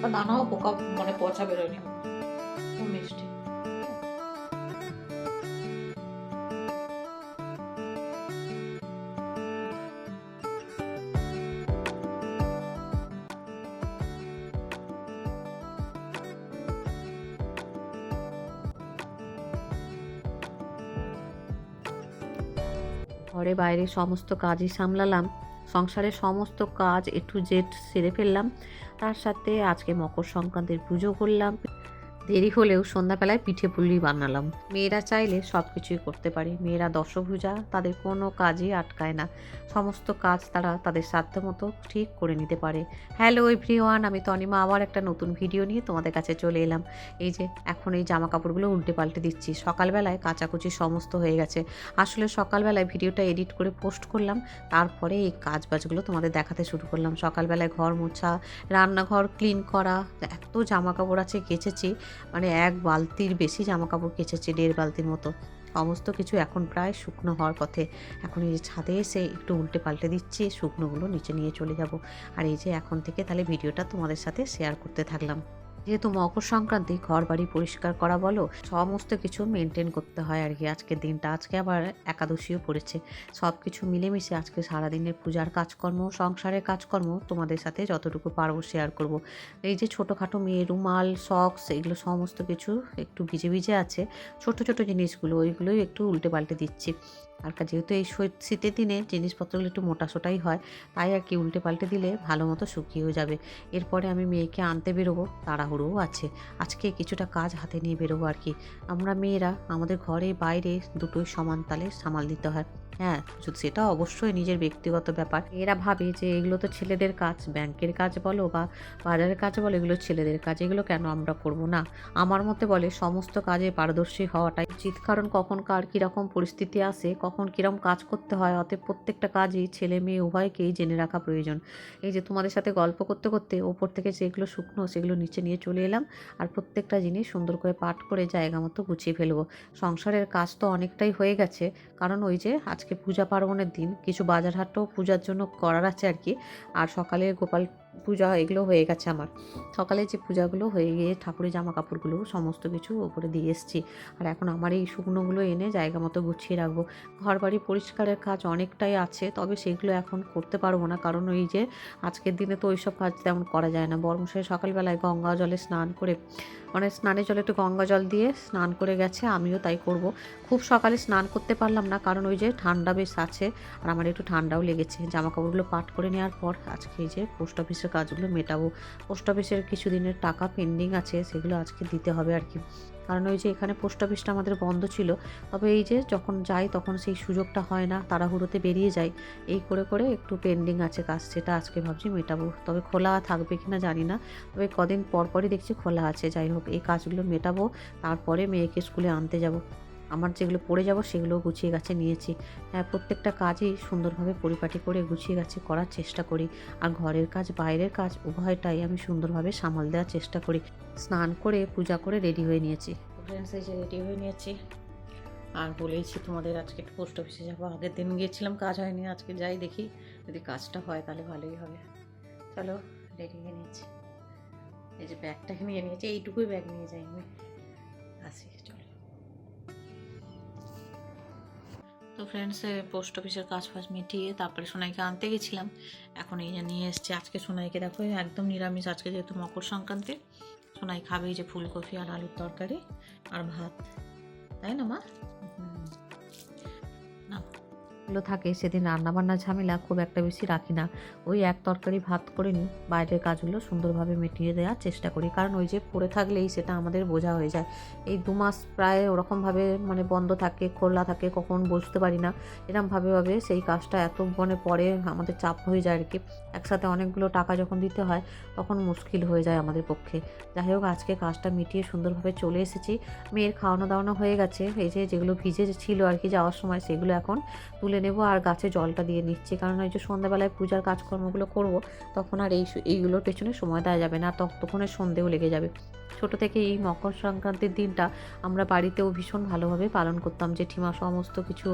একটা দানাও পোকা মানে পচা বেরোয়নি মিষ্টি। ঘরে বাইরে সমস্ত কাজই সামলালাম। সংসারের সমস্ত কাজ একটু টু জেড সেরে ফেললাম। তার সাথে আজকে মকর সংক্রান্তির পুজো করলাম। দেরি হলেও সন্ধ্যাবেলায় পিঠে পুলি বানালাম। মেয়েরা চাইলে সব কিছুই করতে পারে। মেয়েরা দশভুজা, তাদের কোনো কাজই আটকায় না। সমস্ত কাজ তারা তাদের সাধ্য মতো ঠিক করে নিতে পারে। হ্যালো এভরিওয়ান, আমি তনিমা, আবার একটা নতুন ভিডিও নিয়ে তোমাদের কাছে চলে এলাম। এই যে, এখন এই জামা কাপড়গুলো উল্টে পাল্টে দিচ্ছি। সকালবেলায় কাচাকুচি সমস্ত হয়ে গেছে। আসলে সকালবেলায় ভিডিওটা এডিট করে পোস্ট করলাম, তারপরে এই কাজ বাজগুলো তোমাদের দেখাতে শুরু করলাম। সকালবেলায় ঘর মোছা, রান্নাঘর ক্লিন করা, এত জামা কাপড় আছে কেচেছি মানে এক বালতির বেশি জামা কাপড় কেচেছে, দেড় বালতির মতো। সমস্ত কিছু এখন প্রায় শুকনো হওয়ার পথে। এখন এই যে ছাদে এসে একটু উল্টে পাল্টে দিচ্ছি, শুকনোগুলো নিচে নিয়ে চলে যাব। আর এই যে এখন থেকে তাহলে ভিডিওটা তোমাদের সাথে শেয়ার করতে থাকলাম। যেহেতু মকর সংক্রান্তি ঘর বাড়ি পরিষ্কার করা বলো, সমস্ত কিছু মেনটেন করতে হয় আর কি। আজকের দিনটা, আজকে আবার একাদশীও পড়েছে। সব কিছু মিলেমিশে আজকে সারাদিনের পূজার কাজকর্ম, সংসারের কাজকর্ম তোমাদের সাথে যতটুকু পারব শেয়ার করব। এই যে ছোটোখাটো মেয়ে, রুমাল সক্স এগুলো সমস্ত কিছু একটু ভিজে ভিজে আছে। ছোট ছোট জিনিসগুলো, ওইগুলোই একটু উল্টে পাল্টে দিচ্ছি। আর যেহেতু এই শীতের দিনে জিনিসপত্রগুলো একটু মোটাসোটাই হয়, তাই আর কি উল্টে পাল্টে দিলে ভালো মতো শুকিয়েও যাবে। এরপরে আমি মেয়েকে আনতে বেরোবো তাড়াহুড়োও আছে। আজকে কিছুটা কাজ হাতে নিয়ে বেরোবো আর কি। আমরা মেয়েরা, আমাদের ঘরে বাইরে দুটোই সমান তালে সামাল দিতে হয়। হ্যাঁ সেটা অবশ্যই নিজের ব্যক্তিগত ব্যাপার। এরা ভাবে যে এগুলো তো ছেলেদের কাজ, ব্যাংকের কাজ বলো বা বাজারের কাজ বলো, এগুলো ছেলেদের কাজ, এগুলো কেন আমরা করব না? আমার মতে বলে সমস্ত কাজে পারদর্শী হওয়াটাই উচিত। কারণ কখন কার কীরকম পরিস্থিতি আসে, কখন কীরকম কাজ করতে হয়, অতএব প্রত্যেকটা কাজই ছেলে মেয়ে উভয়কেই জেনে রাখা প্রয়োজন। এই যে তোমাদের সাথে গল্প করতে করতে ওপর থেকে যেগুলো শুকনো সেগুলো নিচে নিয়ে চলে এলাম আর প্রত্যেকটা জিনিস সুন্দর করে পাঠ করে জায়গা মতো গুছিয়ে ফেলব। সংসারের কাজ তো অনেকটাই হয়ে গেছে। কারণ ওই যে আজকে পূজা পার্বণের দিন, কিছু বাজার হাটও পূজার জন্য করার আছে আর কি। আর সকালে গোপাল পূজা এগুলো হয়ে গেছে আমার। সকালে যে পূজাগুলো হয়ে গিয়ে ঠাকুরের জামা কাপড়গুলো সমস্ত কিছু ওপরে দিয়ে এসেছি। আর এখন আমার এই শুকনোগুলো এনে জায়গা মতো গুছিয়ে রাখব। ঘর বাড়ি পরিষ্কারের কাজ অনেকটাই আছে, তবে সেগুলো এখন করতে পারব না। কারণ ওই যে আজকের দিনে তো ওইসব কাজ তেমন করা যায় না। বরং সে সকালবেলায় গঙ্গা জলে স্নান করে মানে স্নানের জলে একটু গঙ্গা জল দিয়ে স্নান করে গেছে, আমিও তাই করব। খুব সকালে স্নান করতে পারলাম না, কারণ ওই যে ঠান্ডা বেশ আছে। আর আমার একটু ঠান্ডাও লেগেছে। জামা কাপড়গুলো পাট করে নেওয়ার পর আজকে এই যে পোস্ট অফিসের কাজগুলো মেটাবো। পোস্ট অফিসের কিছু দিনের টাকা পেন্ডিং আছে, সেগুলো আজকে দিতে হবে আর কি। কারণ ওই যে এখানে পোস্ট অফিসটা আমাদের বন্ধ ছিল, তবে এই যে যখন যাই তখন সেই সুযোগটা হয় না, তাড়াহুড়োতে বেরিয়ে যাই। এই করে করে একটু পেন্ডিং আছে কাজ, সেটা আজকে ভাবছি মেটাবো। তবে খোলা থাকবে কি না জানি না, তবে কদিন পর পরই দেখছি খোলা আছে। যাই হোক, এই কাজগুলো মেটাবো, তারপরে মেয়েকে স্কুলে আনতে যাব। আমার যেগুলো পড়ে যাব সেগুলো গুছিয়ে গাছে নিয়েছি। হ্যাঁ প্রত্যেকটা কাজই সুন্দরভাবে পরিপাটি করে গুছিয়ে গাছে করার চেষ্টা করি। আর ঘরের কাজ, বাইরের কাজ, উভয়টাই আমি সুন্দরভাবে সামাল দেওয়ার চেষ্টা করি। স্নান করে, পূজা করে রেডি হয়ে নিয়েছি। ফ্রেন্ডস যে রেডি হয়ে নিয়েছি। আর বলেইছি তোমাদের আজকে একটু পোস্ট অফিসে যাব। আগের দিন গিয়েছিলাম, কাজ হয়নি, আজকে যাই দেখি। যদি কাজটা হয় তাহলে ভালোই হবে। চলো, রেডি হয়ে নিয়েছি। এই যে ব্যাগটা নিয়ে নিয়েছি, এইটুকুই ব্যাগ নিয়ে যাই আমি। আসি, চলো। তো ফ্রেন্ডস পোস্ট অফিসের কাজ ফাজ মিটিয়ে তারপরে সোনাইকে আনতে গেছিলাম। এখন এই যে নিয়ে এসছি, আজকে সোনাইকে দেখো, একদম নিরামিষ আজকে যেহেতু মকর সংক্রান্তি। সোনাই খাবে যে ফুলকপি আর আলুর তরকারি আর ভাত। তাই না মা? হুম। এগুলো থাকে সেদিন রান্নাবান্না ঝামেলা খুব একটা বেশি রাখি না। ওই এক তরকারি ভাত করে নিই। বাইরের কাজগুলো সুন্দরভাবে মিটিয়ে দেওয়ার চেষ্টা করি। কারণ ওই যে পড়ে থাকলেই সেটা আমাদের বোঝা হয়ে যায়। এই দু মাস প্রায় ওরকমভাবে মানে বন্ধ থাকে, খোলা থাকে, কখন বুঝতে পারি না। এরমভাবে ভাবে সেই কাজটা এত মানে পরে আমাদের চাপ হয়ে যায় আর কি একসাথে অনেকগুলো টাকা যখন দিতে হয়, তখন মুশকিল হয়ে যায় আমাদের পক্ষে। যাই হোক, আজকে কাজটা মিটিয়ে সুন্দরভাবে চলে এসেছি। মেয়ের খাওয়ানো দাওয়ানো হয়ে গেছে। এই যে যেগুলো ভিজে ছিল আর কি যাওয়ার সময়, সেগুলো এখন তুলে নেব আর গাছে জলটা দিয়ে নিচ্ছি কারণ ওই যে সন্ধ্যাবেলায় পূজার কাজকর্মগুলো করব, তখন আর এই এইগুলোর পেছনে সময় দেওয়া যাবে না ততক্ষণে সন্ধেও লেগে যাবে। ছোট থেকে এই মকর সংক্রান্তির দিনটা আমরা বাড়িতেও ভীষণ ভালোভাবে পালন করতাম। জেঠিমা সমস্ত কিছু,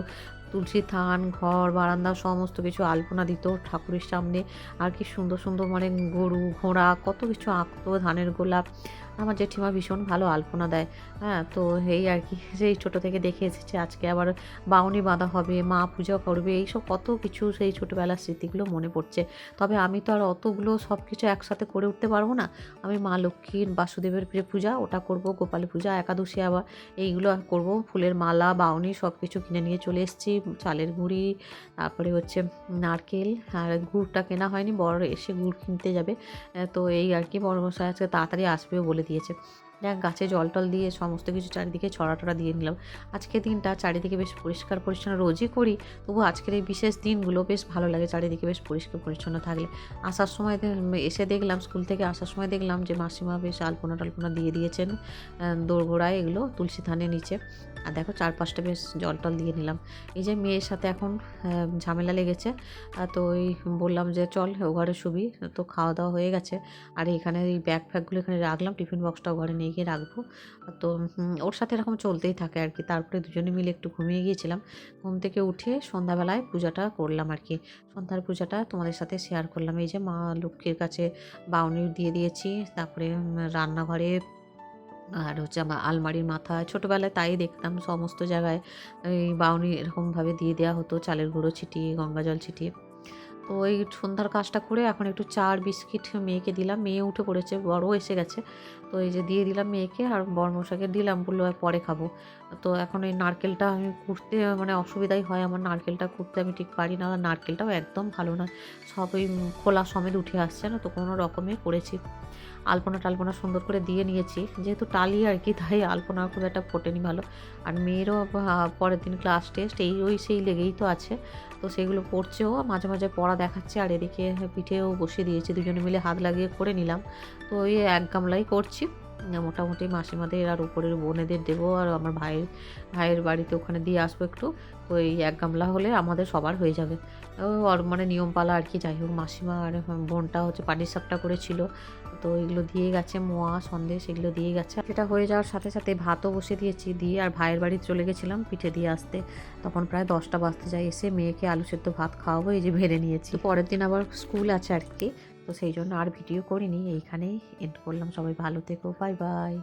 তুলসী থান, ঘর, বারান্দা, সমস্ত কিছু আলপনা দিত ঠাকুরের সামনে। আর কি সুন্দর সুন্দর মানে গরু, ঘোড়া, কত কিছু আঁকতো, ধানের গোলাপ আমার জেঠিমা ভীষণ ভালো আলপনা দেয়। হ্যাঁ তো এই আর কি, সেই ছোটো থেকে দেখে এসেছে আজকে আবার বাউনি বাঁধা হবে, মা পূজা করবে, এইসব কত কিছু সেই ছোটোবেলার স্মৃতিগুলো মনে পড়ছে। তবে আমি তো আর অতগুলো সব কিছু একসাথে করে উঠতে পারব না। আমি মা লক্ষ্মীর বাসুদেবের যে পূজা, ওটা করব, গোপালী পূজা, একাদশী আবার, এইগুলো করব। ফুলের মালা, বাউনি সব কিছু কিনে নিয়ে চলে এসেছি, চালের গুঁড়ি, তারপরে হচ্ছে নারকেল, আর গুড়টা কেনা হয়নি বড় এসে গুড় কিনতে যাবে। তো এই আর কি বড় মশাই আজকে তাড়াতাড়ি আসবেও বলে দিয়েছে। দেখ, গাছে জল টল দিয়ে সমস্ত কিছু চারিদিকে ছড়া টড়া দিয়ে নিলাম। আজকের দিনটা চারিদিকে বেশ পরিষ্কার পরিচ্ছন্ন, রোজই করি, তবু আজকের এই বিশেষ দিনগুলো বেশ ভালো লাগে চারিদিকে বেশ পরিষ্কার পরিচ্ছন্ন থাকলে। আসার সময় এসে দেখলাম, স্কুল থেকে আসার সময় দেখলাম যে মাসিমা বেশ আলপনা টালপনা দিয়ে দিয়েছেন দোরগোড়ায় এগুলো তুলসী থানের নিচে। আর দেখো চারপাশটা বেশ জল টল দিয়ে নিলাম। এই যে মেয়ের সাথে এখন ঝামেলা লেগেছে তো ওই বললাম যে চল ও ঘরে শুবি, তো খাওয়া দাওয়া হয়ে গেছে। আর এখানে এই ব্যাগ ফ্যাগগুলো এখানে রাখলাম, টিফিন বক্সটাও ঘরে নিয়ে গিয়ে রাখব। তো ওর সাথে এরকম চলতেই থাকে আর কি। তারপরে দুজনে মিলে একটু ঘুমিয়ে গিয়েছিলাম। ঘুম থেকে উঠে সন্ধ্যাবেলায় পূজাটা করলাম আর কি। সন্ধ্যার পূজাটা তোমাদের সাথে শেয়ার করলাম। এই যে মা লক্ষ্মীর কাছে বাউনি দিয়ে দিয়েছি। তারপরে রান্নাঘরে আর হচ্ছে আমার আলমারির মাথায় ছোটোবেলায় তাই দেখতাম সমস্ত জায়গায় এই বাউনি এরকমভাবে দিয়ে দেওয়া হতো। চালের গুঁড়ো ছিটিয়ে গঙ্গা জল ছিটিয়ে। তো ওই সন্ধ্যার কাজটা করে এখন একটু চা আর বিস্কিট মেয়েকে দিলাম। মেয়ে উঠে পড়েছে, বড়ও এসে গেছে। তো এই যে দিয়ে দিলাম মেয়েকে আর বর্মশাকে দিলাম, বলল পরে খাব। তো এখন এই নারকেলটা আমি কুটতে মানে অসুবিধাই হয় আমার নারকেলটা কুটতে, আমি ঠিক পারি না। নারকেলটাও একদম ভালো না সব ওই খোলা সমেত উঠে আসছে না, তো কোনো রকমে করেছি। আলপনা টালপনা সুন্দর করে দিয়ে নিয়েছি। যেহেতু টালি আর কি, তাই আলপনা খুব একটা ফোটেনি ভালো। আর মেয়েরও পরের দিন ক্লাস টেস্ট এই ওই সেই লেগেই তো আছে। তো সেগুলো পড়ছেও মাঝে মাঝে পড়া দেখাচ্ছে, আর এদিকে পিঠেও বসিয়ে দিয়েছি, দুজনে মিলে হাত লাগিয়ে করে নিলাম। তো ওই এক গামলাই করছি। মোটামুটি মাসিমাদের আর উপরের বোনেদের দেবো আর আমার ভাইয়ের ভাইয়ের বাড়িতে ওখানে দিয়ে আসব একটু। তো এই এক গামলা হলে আমাদের সবার হয়ে যাবে। ওর মানে নিয়মপালা আর কি, যাই হোক, মাসিমা আর বোনটা হচ্ছে পাটির সাপটা করেছিল। তো এগুলো দিয়ে গেছে, মোয়া, সন্দেশ এগুলো দিয়ে গেছে। সেটা হয়ে যাওয়ার সাথে সাথে ভাতও বসে দিয়েছি দিয়ে আর ভাইয়ের বাড়ি চলে গেছিলাম পিঠে দিয়ে আসতে। তখন প্রায় দশটা বাজতে যায়, এসে মেয়েকে আলু সেদ্ধ ভাত খাওয়াবো, এই যে ভেড়ে নিয়েছি। পরের দিন আবার স্কুল আছে আর কি। তো সেই জন্য আর ভিডিও করিনি এইখানেই এন্ড করলাম। সবাই ভালো থেকো বাই বাই